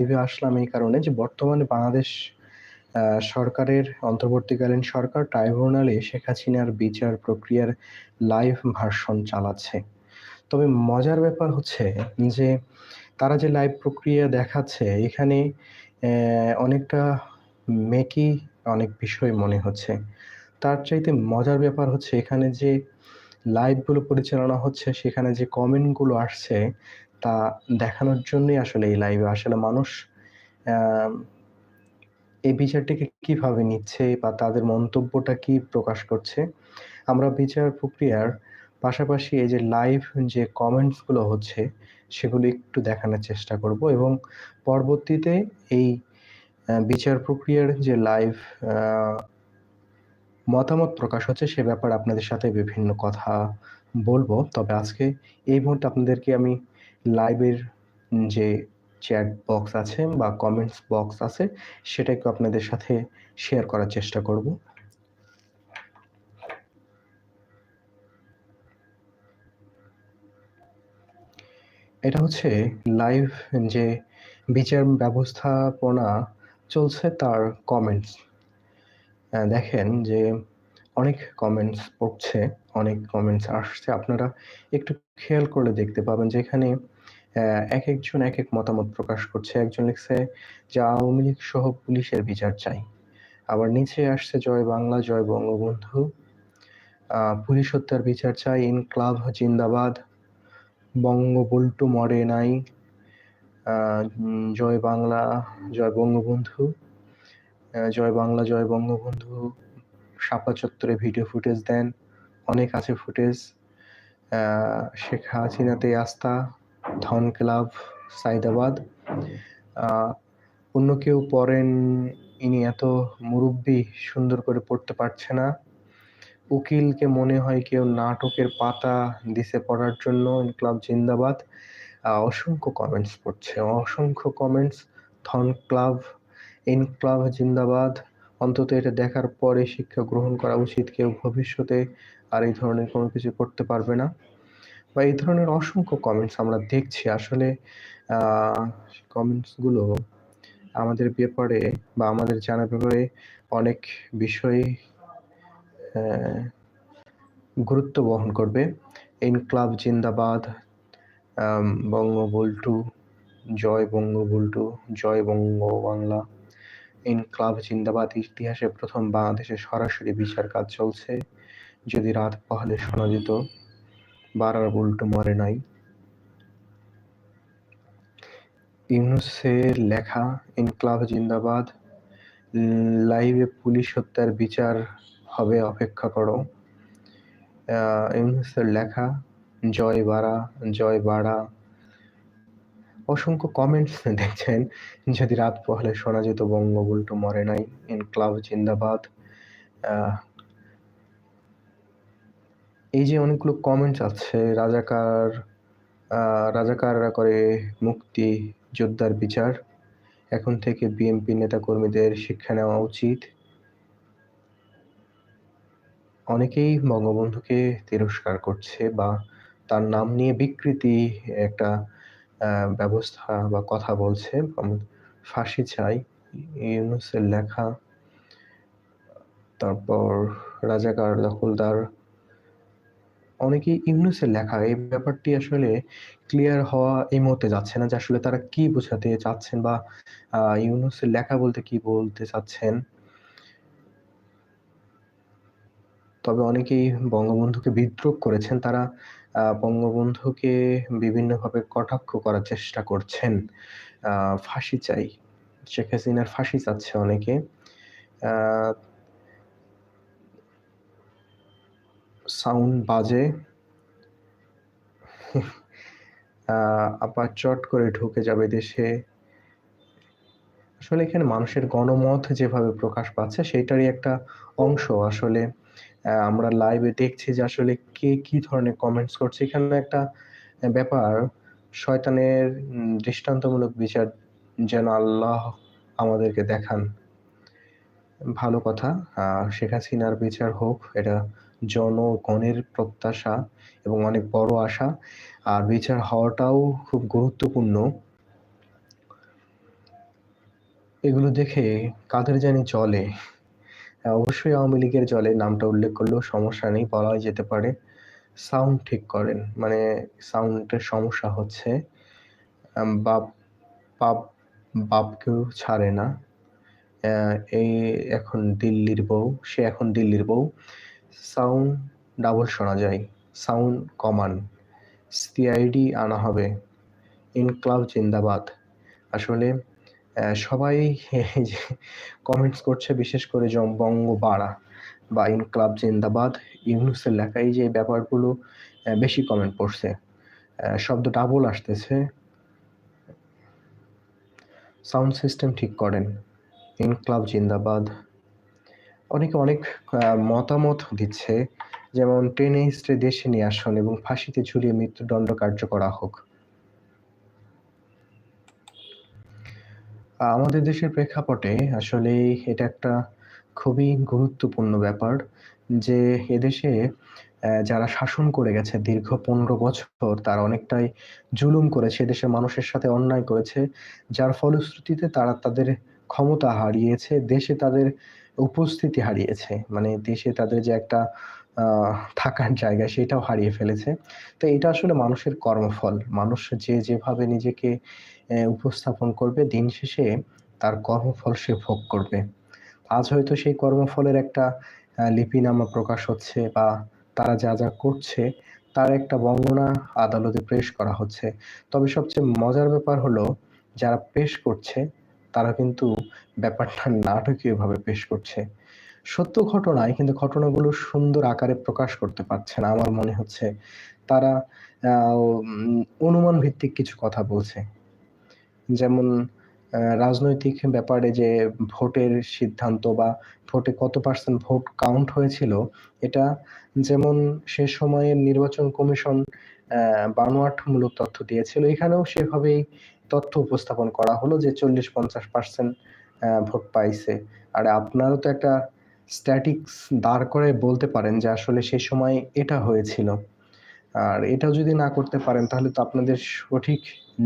লাইভে আসলাম এই কারণে যে বর্তমানে বাংলাদেশ সরকারের, অন্তর্বর্তীকালীন সরকার ট্রাইব্যুনালে শেখ হাসিনার বিচার প্রক্রিয়ার লাইভ ভার্সন চালাচ্ছে। তবে মজার ব্যাপার হচ্ছে যে তারা যে লাইভ প্রক্রিয়া দেখাচ্ছে, এখানে অনেকটা মেকি অনেক বিষয় মনে হচ্ছে। তার চাইতে মজার ব্যাপার হচ্ছে এখানে যে লাইভগুলো পরিচালনা হচ্ছে, সেখানে যে কমেন্টগুলো আসছে তা দেখানোর জন্যই আসলে এই লাইভে আসলে মানুষ এই বিচারটিকে কীভাবে নিচ্ছে বা তাদের মন্তব্যটা কি প্রকাশ করছে। আমরা বিচার প্রক্রিয়ার পাশাপাশি এই যে লাইভ যে কমেন্টসগুলো হচ্ছে, সেগুলো একটু দেখানোর চেষ্টা করব এবং পরবর্তীতে এই বিচার প্রক্রিয়ার যে লাইভ মতামত প্রকাশ হচ্ছে সে ব্যাপারে আপনাদের সাথে বিভিন্ন কথা বলব তবে আজকে এই মুহূর্তে আপনাদেরকে আমি লাইভের যে চ্যাট বক্স আছে বা কমেন্টস বক্স আছে সেটা একটু আপনাদের সাথে শেয়ার করার চেষ্টা করব। এটা হচ্ছে লাইভ যে বিচার ব্যবস্থাপনা চলছে, তার কমেন্টস। দেখেন যে অনেক কমেন্টস পড়ছে, অনেক কমেন্টস আসছে। আপনারা একটু খেয়াল করলে দেখতে পাবেন যে এখানে একজন একেকজন একেক মতামত প্রকাশ করছে। একজন লিখছে যে আওয়ামী লীগ সহ পুলিশের বিচার চাই। আবার নিচে আসছে জয় বাংলা, জয় বঙ্গবন্ধু। পুলিশ হত্যার বিচার চাই, ইনক্লাব জিন্দাবাদ। বঙ্গবল্টু মরে নাই। জয় বাংলা, জয় বঙ্গবন্ধু। জয় বাংলা, জয় বঙ্গবন্ধু। শাপলা চত্বরে ভিডিও ফুটেজ দেন। অনেক আছে ফুটেজ। শেখ হাসিনাতে আস্থা, ধন ক্লাব, সাইদাবাদ। অন্য কেউ পড়েন ইনি এত মুরুব্বি সুন্দর করে পড়তে পারছে না। উকিলকে মনে হয় কেউ নাটকের পাতা দিছে পড়ার জন্য, ইনক্লাব জিন্দাবাদ। অসংখ্য কমেন্টস পড়ছে, অসংখ্য কমেন্টস। ধন ক্লাব, ইনক্লাব জিন্দাবাদ। অন্তত এটা দেখার পরে শিক্ষা গ্রহণ করা উচিত। কেউ ভবিষ্যতে আর এই ধরনের কোনো কিছু করতে পারবে না। বা এই ধরনের অসংখ্য কমেন্টস আমরা দেখছি। আসলে আ কমেন্টসগুলো আমাদের ব্যাপারে বা আমাদের জানার ব্যাপারে অনেক বিষয় গুরুত্ব বহন করবে। ইনক্লাব জিন্দাবাদ, আম বঙ্গবল্টু, জয় বঙ্গবল্টু, জয় বঙ্গবাংলা। ইনক্লাব জিন্দাবাদ ইতিহাসে প্রথম বাংলাদেশে সরাসরি বিচার কাজ চলছে। যদি রাত পোহালে শোনা যেত, বাড়ার উল্টো মরে নাই। ইউনূসের লেখা ইনক্লাব জিন্দাবাদ। লাইভে পুলিশ হত্যার বিচার হবে অপেক্ষা করো। ইউনূসের লেখা জয় বাড়া, জয় বাড়া। অসংখ্য কমেন্টস দেখছেন। যদি রাত পোহালে শোনা যেত বঙ্গবল্টু মরে নাই। ইনক্লাব জিন্দাবাদ। এই যে অনেকগুলো কমেন্টস আছে, রাজাকার রাজাকাররা করে মুক্তি যোদ্ধার বিচার। এখন থেকে বিএনপি নেতাকর্মীদের শিক্ষা নেওয়া উচিত। অনেকেই বঙ্গবন্ধুকে তিরস্কার করছে বা তার নাম নিয়ে বিকৃতি একটা ব্যবস্থা বা কথা বলছে। ফাঁসি চাই। ইউনূসের লেখা। তারপর রাজাকার দখলদার। অনেকেই ইউনূসের লেখা এই ব্যাপারটি আসলে ক্লিয়ার হওয়া এই মুহূর্তে যাচ্ছে না যে আসলে তারা কি বোঝাতে চাচ্ছেন বা ইউনূসের লেখা বলতে কি বলতে চাচ্ছেন। তবে অনেকেই বঙ্গবন্ধুকে বিদ্রূপ করেছেন। তারা বঙ্গবন্ধুকে বিভিন্নভাবে কটাক্ষ করার চেষ্টা করছেন। ফাঁসি চাই। শেখ হাসিনার ফাঁসি চাচ্ছে অনেকে। সাউন্ড বাজে। আ আপা চট করে ঢুকে যাবে দেশে। আসলে এখানে মানুষের গণমত যেভাবে প্রকাশ পাচ্ছে, সেইটারই একটা অংশ আসলে আমরা লাইভে দেখছি যে আসলে কে কি ধরনের কমেন্টস করছে। এখানে একটা ব্যাপার, শয়তানের দৃষ্টান্তমূলক বিচার যেন আল্লাহ আমাদেরকে দেখান। ভালো কথা। শেখ হাসিনার বিচার হোক, এটা জনগণের প্রত্যাশা এবং অনেক বড় আশা। আর বিচার হওয়াটাও খুব গুরুত্বপূর্ণ। এগুলো দেখে কাদের জানি জ্বলে। অবশ্যই আওয়ামী লীগের জলে নামটা উল্লেখ করলেও সমস্যা নেই, বলাই যেতে পারে। সাউন্ড ঠিক করেন। মানে সাউন্ডের সমস্যা হচ্ছে। বাপ বাপ বাপকেও ছাড়ে না। এই এখন দিল্লির বউ, সে এখন দিল্লির বউ। সাউন্ড ডাবল শোনা যায়। সাউন্ড কমান। সিআইডি আনা হবে। ইনক্লাব জিন্দাবাদ। আসলে সবাই কমেন্টস করছে বিশেষ করে জমবঙ্গ বাড়া বা ইনক্লাব জিন্দাবাদ, ইউনূসের লেখা এই যে ব্যাপারগুলো বেশি কমেন্ট পড়ছে। শব্দ ডাবল আসতেছে। সাউন্ড সিস্টেম ঠিক করেন। ইনক্লাব জিন্দাবাদ। অনেকে অনেক মতামত দিচ্ছে। যেমন ট্রেনে হিঁচড়ে দেশে নিয়ে আসুন এবং ফাঁসিতে ঝুলিয়ে মৃত্যুদণ্ড কার্যকর হোক। আমাদের দেশের প্রেক্ষাপটে আসলে এটা একটা খুবই গুরুত্বপূর্ণ ব্যাপার যে এদেশে যারা শাসন করে গেছে দীর্ঘ ১৫ বছর তারা অনেকটাই জুলুম করেছে। এদেশের মানুষের সাথে অন্যায় করেছে। যার ফলশ্রুতিতে তারা তাদের ক্ষমতা হারিয়েছে, দেশে তাদের উপস্থিতি হারিয়েছে। মানে দেশে তাদের যে একটা থাকার জায়গা সেটাও হারিয়ে ফেলেছে। তো এটা আসলে মানুষের কর্মফল। মানুষ যে যেভাবে নিজেকে উপস্থাপন করবে দিন শেষে তার কর্মফল সে ভোগ করবে। আজ হয়তো সেই কর্মফলের একটা লিপিনামা প্রকাশ হচ্ছে বা তারা যা, যা করছে তার একটা বর্ণনা আদালতে পেশ করা হচ্ছে। তবে সবচেয়ে মজার ব্যাপার হলো যারা পেশ করছে তারা কিন্তু ব্যাপারটা নাটকীয়ভাবে পেশ করছে। সত্য ঘটনায় কিন্তু ঘটনাগুলো সুন্দর আকারে প্রকাশ করতে পারছে না আমার মনে হচ্ছে। তারা অনুমান ভিত্তিক কিছু কথা বলছে। যেমন রাজনৈতিক ব্যাপারে যে ভোটের সিদ্ধান্ত বা ভোটে কত পার্সেন্ট ভোট কাউন্ট হয়েছিল, এটা যেমন সে সময়ের নির্বাচন কমিশন বানোয়াটমূলক তথ্য দিয়েছিল। এখানেও সেভাবেই তথ্য উপস্থাপন করা হলো যে চল্লিশ পঞ্চাশ পার্সেন্ট ভোট পাইছে। আর আপনারও তো একটা স্ট্যাটিক্স দাঁড় করায় বলতে পারেন যে আসলে সে সময় এটা হয়েছিল। আর এটা যদি না করতে পারেন, তাহলে তো আপনাদের সঠিক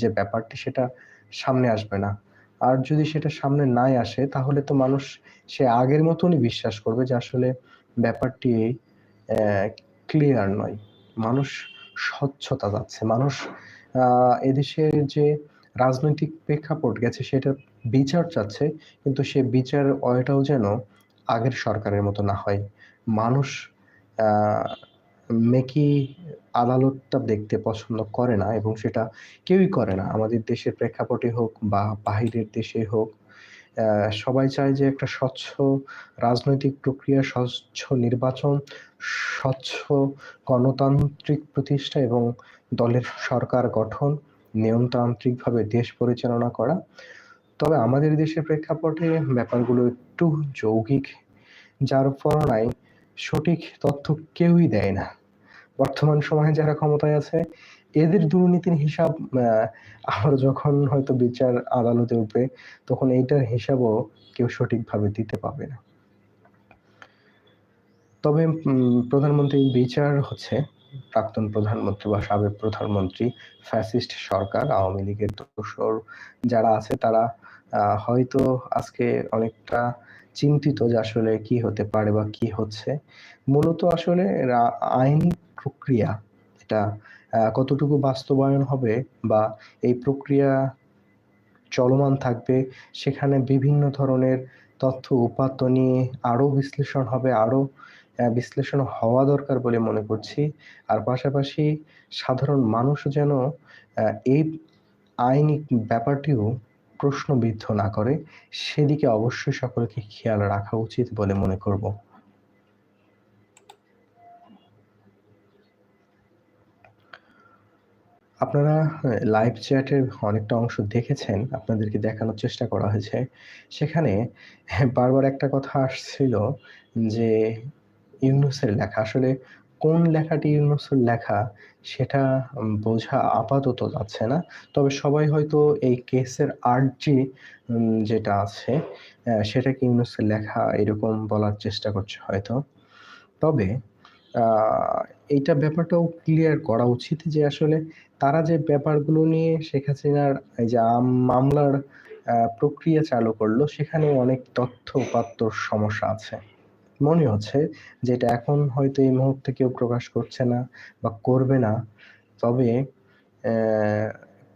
যে ব্যাপারটি সেটা সামনে আসবে না। আর যদি সেটা সামনে নাই আসে, তাহলে তো মানুষ সে আগের মতনই বিশ্বাস করবে যে আসলে ব্যাপারটি ক্লিয়ার নয়। মানুষ স্বচ্ছতা যাচ্ছে মানুষ এদেশের যে রাজনৈতিক প্রেক্ষাপট গেছে সেটা বিচার চাচ্ছে। কিন্তু সে বিচার অয়টাও যেন আগের সরকারের মতো না হয়। মানুষ মেকি আদালতটা দেখতে পছন্দ করে না এবং সেটা কেউই করে না। আমাদের দেশের প্রেক্ষাপটে হোক বা বাহিরের দেশে হোক। সবাই চায় যে একটা স্বচ্ছ রাজনৈতিক প্রক্রিয়া, স্বচ্ছ নির্বাচন, স্বচ্ছ গণতান্ত্রিক প্রতিষ্ঠা এবং দলের সরকার গঠন, নিয়মতান্ত্রিকভাবে দেশ পরিচালনা করা। তবে আমাদের দেশের প্রেক্ষাপটে ব্যাপারগুলো একটু যৌগিক। যার তুলনায় সঠিক তথ্য কেউই দেয় না। বর্তমান সময়ে যারা ক্ষমতায় আছে এদের দুর্নীতির হিসাব আবার যখন হয়তো বিচার আদালতে উঠবে তখন এইটার হিসাবও কেউ সঠিকভাবে দিতে পারবে না। তবে উম প্রধানমন্ত্রীর বিচার হচ্ছে প্রাক্তন প্রধানমন্ত্রী বা সাবেক প্রধানমন্ত্রী, ফ্যাসিস্ট সরকার, আওয়ামী লীগের দোসর যারা আছে তারা হয়তো আজকে অনেকটা চিন্তিত যে আসলে কি হতে পারে বা কি হচ্ছে। মূলত আসলে আইনি প্রক্রিয়া এটা কতটুকু বাস্তবায়ন হবে বা এই প্রক্রিয়া চলমান থাকবে সেখানে বিভিন্ন ধরনের তথ্য উপাত্ত নিয়ে আরও বিশ্লেষণ হবে, আরও অ্যা বিশ্লেষণ হওয়া দরকার বলে মনে করছি। আর পাশাপাশি সাধারণ মানুষ যেন এই আইনি ব্যাপারটিও প্রশ্নবিদ্ধ না করে, সেদিকে অবশ্যই সকলকে খেয়াল রাখা উচিত বলে মনে করব। আপনারা লাইভ চ্যাটের অনেকটা অংশ দেখেছেন। আপনাদেরকে দেখানোর চেষ্টা করা হয়েছে। সেখানে বারবার একটা কথা আসছিল যে, ইউনুসের লেখা। আসলে কোন লেখাটি ইউনূসের লেখা সেটা বোঝা আপাতত যাচ্ছে না। তবে সবাই হয়তো এই কেসের আর্জি যেটা আছে সেটাকে ইউনূসের লেখা এরকম বলার চেষ্টা করছে হয়তো। তবে এইটা ব্যাপারটাও ক্লিয়ার করা উচিত যে আসলে তারা যে ব্যাপারগুলো নিয়ে শেখ হাসিনার এই যে মামলার প্রক্রিয়া চালু করল, সেখানে অনেক তথ্য উপাত্তর সমস্যা আছে। মনে হচ্ছে যে এটা এখন হয়তো এই মুহূর্তে কেউ প্রকাশ করছে না বা করবে না। তবে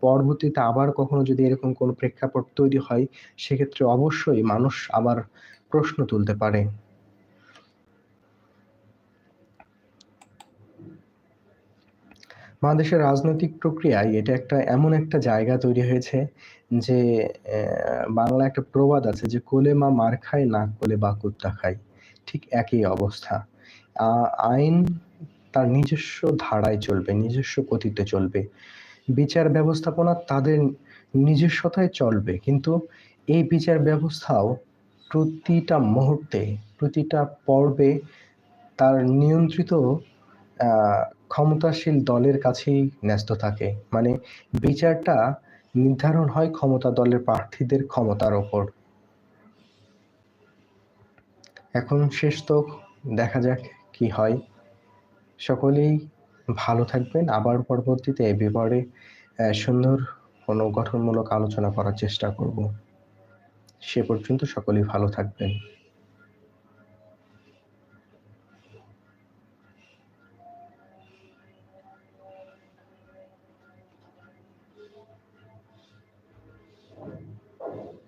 পরবর্তীতে আবার কখনো যদি এরকম কোনো প্রেক্ষাপট তৈরি হয়, সেক্ষেত্রে অবশ্যই মানুষ আবার প্রশ্ন তুলতে পারে। বাংলাদেশের রাজনৈতিক প্রক্রিয়ায় এটা একটা এমন একটা জায়গা তৈরি হয়েছে যে বাংলায় একটা প্রবাদ আছে যে, "কোলে মা মার খায়, না কোলে বা কুত্তা খায়।" ঠিক একই অবস্থা। আইন তার নিজস্ব ধারায় চলবে, নিজস্ব গতিতে চলবে। বিচার ব্যবস্থাপনা তাদের নিজস্বতায় চলবে। কিন্তু এই বিচার ব্যবস্থাও প্রতিটা মুহূর্তে, প্রতিটা পর্বে তার নিয়ন্ত্রিত ক্ষমতাশীল দলের কাছেই ন্যস্ত থাকে। মানে বিচারটা নির্ধারণ হয় ক্ষমতা দলের প্রার্থীদের ক্ষমতার উপর। এখন শেষ তো, দেখা যাক কি হয়। সকলেই ভালো থাকবেন। আবার পরবর্তীতে এ ব্যাপারে সুন্দর কোনো গঠনমূলক আলোচনা করার চেষ্টা করব। সে পর্যন্ত সকলেই ভালো থাকবেন।